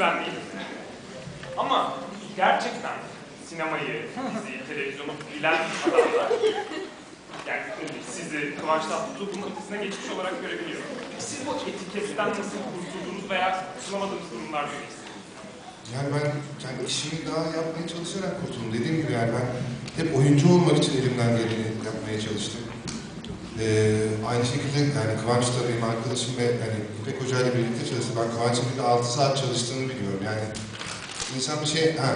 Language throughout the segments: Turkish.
ben değilim. Ama gerçekten sinemayı, diziyi, televizyonu bilen adamlar yani sizi Kıvanç Tatlıtuğ'un ötesine geçmiş olarak görebiliyor. Siz bu etiketten nasıl kurtuldunuz veya kurtulamadığınız durumlardayız? Yani ben kendi işimi daha yapmaya çalışarak kurtuldum. Dediğim gibi yani ben hep oyuncu olmak için elimden geleni yapmaya çalıştım. Ee, aynı şekilde yani Kıvanç da benim arkadaşım ve yani İpek Hoca ile birlikte çalıştı. Ben Kıvanç'ın bir de 6 saat çalıştığını biliyorum. Yani insan bir şey, ha,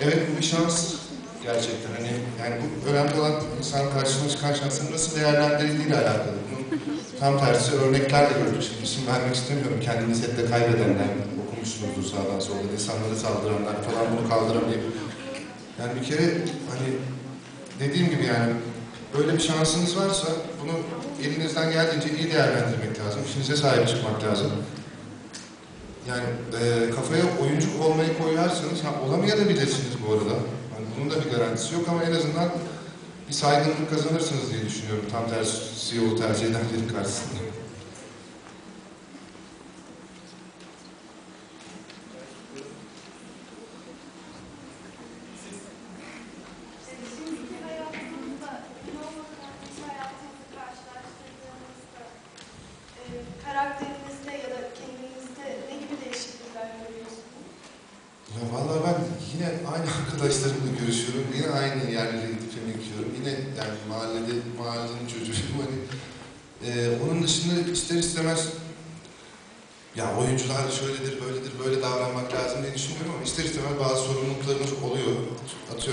evet bu bir şans gerçekten. Hani yani bu önemli olan insan karşısına çıkan şansın nasıl değerlendirildiğiyle alakalı. Bunun tam tersi örnekler de gördük. Şimdi isim vermek istemiyorum. Kendini sette kaybedenler, okumuşsunuzdur sağdan soldan, insanlara saldıranlar falan bunu kaldıramayıp. Yani bir kere hani dediğim gibi yani böyle bir şansınız varsa bunu elinizden geldiğince iyi değerlendirmek lazım. İşinize sahip çıkmak lazım. Yani e, kafaya oyuncu olmayı koyarsanız, ha, olamayabilirsiniz bu arada. Yani bunun da bir garantisi yok ama en azından bir saygınlık kazanırsınız diye düşünüyorum. Tam tersi CEO tercih edenlerin karşısında. Karakterinizde ya da kendinizde ne gibi değişiklikler görüyorsunuz? Ya vallahi ben yine aynı arkadaşlarımla görüşüyorum. Yine aynı yerlere gidip yemek yiyorum. Yine yani mahallede, mahallenin çocuğuyum. Hani, e, onun dışında ister istemez ya oyuncular şöyledir, böyledir, böyle davranmak lazım diye düşünmüyorum ama ister istemez bazı sorumluluklarımız oluyor. Atıyorum